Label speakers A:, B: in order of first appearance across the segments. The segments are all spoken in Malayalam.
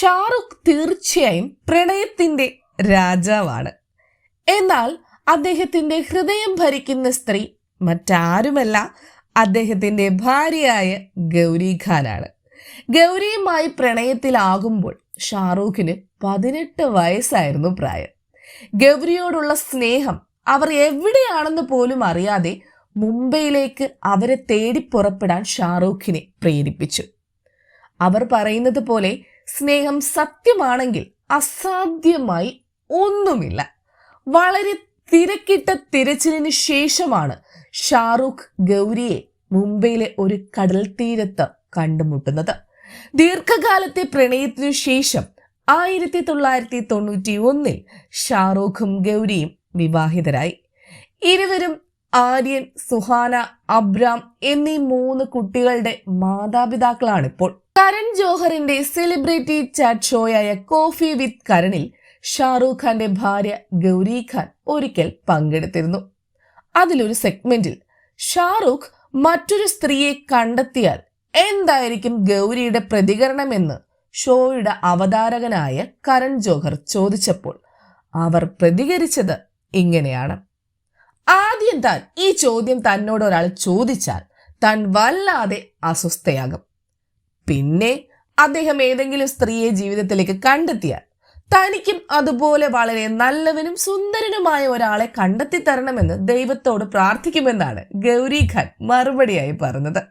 A: ഷാറുഖ് തീർച്ചയായും പ്രണയത്തിന്റെ രാജാവാണ്. എന്നാൽ അദ്ദേഹത്തിന്റെ ഹൃദയം ഭരിക്കുന്ന സ്ത്രീ മറ്റാരുമല്ല. അദ്ദേഹത്തിന്റെ ഭാര്യയായ ഗൗരി ഖാനാണ്. ഗൗരിയുമായി പ്രണയത്തിലാകുമ്പോൾ ഷാറൂഖിന് പതിനെട്ട് വയസ്സായിരുന്നു പ്രായം. ഗൗരിയോടുള്ള സ്നേഹം അവർ എവിടെയാണെന്ന് പോലും അറിയാതെ മുംബൈയിലേക്ക് അവരെ തേടി പുറപ്പെടാൻ ഷാറൂഖിനെ പ്രേരിപ്പിച്ചു. അവർ പറയുന്നത് പോലെ സ്നേഹം സത്യമാണെങ്കിൽ അസാധ്യമായി ഒന്നുമില്ല. വളരെ തിരക്കിട്ട തിരച്ചിലിന് ശേഷമാണ് ഷാറൂഖ് ഗൗരിയെ മുംബൈയിലെ ഒരു കടൽ തീരത്ത് കണ്ടുമുട്ടുന്നത്. ദീർഘകാലത്തെ പ്രണയത്തിനു ശേഷം ആയിരത്തി തൊള്ളായിരത്തി തൊണ്ണൂറ്റി ഒന്നിൽ ഷാറൂഖും ഗൗരിയും വിവാഹിതരായി. ഇരുവരും ആര്യൻ സുഹാന അബ്രാം എന്നീ മൂന്ന് കുട്ടികളുടെ മാതാപിതാക്കളാണ് ഇപ്പോൾ കരൺ ജോഹറിന്റെ സെലിബ്രിറ്റി ചാറ്റ് ഷോയായ കോഫി വിത്ത് കരണിൽ ഷാറൂഖ് ഖാന്റെ ഭാര്യ ഗൗരി ഖാൻ ഒരിക്കൽ പങ്കെടുത്തിരുന്നു. അതിലൊരു സെഗ്മെന്റിൽ ഷാറൂഖ് മറ്റൊരു സ്ത്രീയെ കണ്ടെത്തിയാൽ എന്തായിരിക്കും ഗൗരിയുടെ പ്രതികരണമെന്ന് ഷോയുടെ അവതാരകനായ കരൺ ജോഹർ ചോദിച്ചപ്പോൾ അവർ പ്രതികരിച്ചത് ഇങ്ങനെയാണ്. ആദ്യം താൻ ഈ ചോദ്യം തന്നോട് ഒരാൾ ചോദിച്ചാൽ താൻ വല്ലാതെ അസ്വസ്ഥയാകും. പിന്നെ അദ്ദേഹം ഏതെങ്കിലും സ്ത്രീയെ ജീവിതത്തിലേക്ക് കണ്ടെത്തിയാൽ തനിക്കും അതുപോലെ വളരെ നല്ലവനും സുന്ദരനുമായ ഒരാളെ കണ്ടെത്തി തരണമെന്ന് ദൈവത്തോട് പ്രാർത്ഥിക്കുമെന്നാണ് ഗൗരി ഖാൻ മറുപടിയായി പറഞ്ഞത്.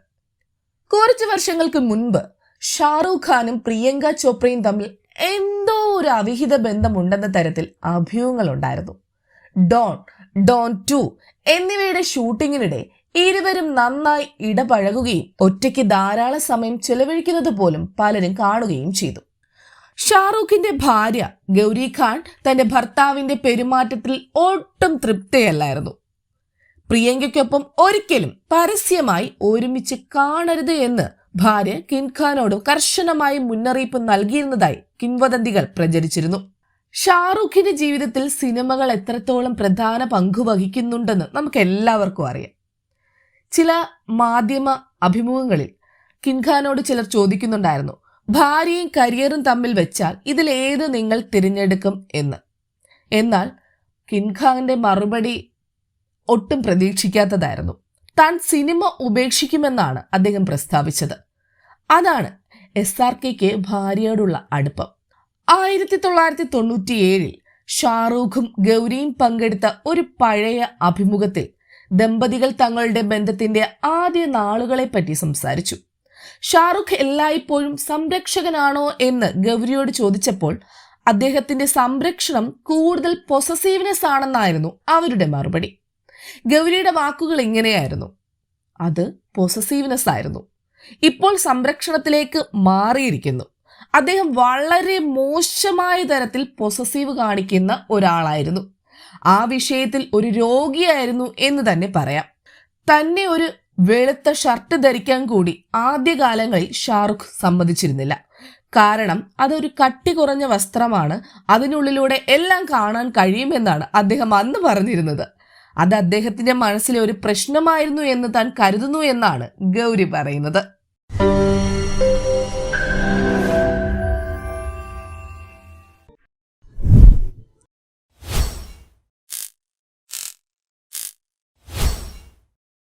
A: കുറച്ച് വർഷങ്ങൾക്ക് മുൻപ് ഷാറൂഖ് ഖാനും പ്രിയങ്ക ചോപ്രയും തമ്മിൽ എന്തോ ഒരു അവിഹിത ബന്ധമുണ്ടെന്ന തരത്തിൽ അഭ്യൂഹങ്ങൾ ഉണ്ടായിരുന്നു ഡോൺ ഡോൺ ടു എന്നിവയുടെ ഷൂട്ടിങ്ങിനിടെ ഇരുവരും നന്നായി ഇടപഴകുകയും ഒറ്റയ്ക്ക് ധാരാളം സമയം ചെലവഴിക്കുന്നത് പോലും പലരും കാണുകയും ചെയ്തു. ഷാറൂഖിന്റെ ഭാര്യ ഗൗരി ഖാൻ തന്റെ ഭർത്താവിന്റെ പെരുമാറ്റത്തിൽ ഒട്ടും തൃപ്തിയല്ലായിരുന്നു. പ്രിയങ്കയ്ക്കൊപ്പം ഒരിക്കലും പരസ്യമായി ഒരുമിച്ച് കാണരുത് എന്ന് ഭാര്യ കിൻഖാനോട് കർശനമായി മുന്നറിയിപ്പ് നൽകിയിരുന്നതായി കിൻവദന്തികൾ പ്രചരിച്ചിരുന്നു. ഷാറൂഖിന്റെ ജീവിതത്തിൽ സിനിമകൾ എത്രത്തോളം പ്രധാന പങ്ക് വഹിക്കുന്നുണ്ടെന്ന് നമുക്ക് എല്ലാവർക്കും അറിയാം. ചില മാധ്യമ അഭിമുഖങ്ങളിൽ കിൻഖാനോട് ചിലർ ചോദിക്കുന്നുണ്ടായിരുന്നു ഭാര്യയും കരിയറും തമ്മിൽ വെച്ചാൽ ഇതിൽ ഇതിലേത് നിങ്ങൾ തിരഞ്ഞെടുക്കും എന്ന്. എന്നാൽ കിൻഖാന്റെ മറുപടി ഒട്ടും പ്രതീക്ഷിക്കാത്തതായിരുന്നു. താൻ സിനിമ ഉപേക്ഷിക്കുമെന്നാണ് അദ്ദേഹം പ്രസ്താവിച്ചത്. അതാണ് എസ് ആർ കെക്ക് ഭാര്യയോടുള്ള അടുപ്പം. ആയിരത്തി തൊള്ളായിരത്തി തൊണ്ണൂറ്റിയേഴിൽ ഷാറൂഖും ഗൗരിയും പങ്കെടുത്ത ഒരു പഴയ അഭിമുഖത്തിൽ ദമ്പതികൾ തങ്ങളുടെ ബന്ധത്തിന്റെ ആദ്യ നാളുകളെ പറ്റി സംസാരിച്ചു. ഷാറുഖ് എല്ലായ്പ്പോഴും സംരക്ഷകനാണോ എന്ന് ഗൗരിയോട് ചോദിച്ചപ്പോൾ അദ്ദേഹത്തിന്റെ സംരക്ഷണം കൂടുതൽ പൊസസീവ്നെസ് ആണെന്നായിരുന്നു അവരുടെ മറുപടി. ഗൗരിയുടെ വാക്കുകൾ ഇങ്ങനെയായിരുന്നു. അത് പൊസസീവ്നെസ് ആയിരുന്നു. ഇപ്പോൾ സംരക്ഷണത്തിലേക്ക് മാറിയിരിക്കുന്നു. അദ്ദേഹം വളരെ മോശമായ തരത്തിൽ പൊസസീവ് കാണിക്കുന്ന ഒരാളായിരുന്നു. ആ വിഷയത്തിൽ ഒരു രോഗിയായിരുന്നു എന്ന് തന്നെ പറയാം. തന്നെ ഒരു വെളുത്ത ഷർട്ട് ധരിക്കാൻ കൂടി ആദ്യകാലങ്ങളിൽ ഷാറുഖ് സമ്മതിച്ചിരുന്നില്ല. കാരണം അതൊരു കട്ടി കുറഞ്ഞ വസ്ത്രമാണ്. അതിനുള്ളിലൂടെ എല്ലാം കാണാൻ കഴിയുമെന്നാണ് അദ്ദേഹം അന്ന് പറഞ്ഞിരുന്നത്. അത് അദ്ദേഹത്തിന്റെ മനസ്സിലെ ഒരു പ്രശ്നമായിരുന്നു എന്ന് താൻ കരുതുന്നു എന്നാണ് ഗൗരി പറയുന്നത്.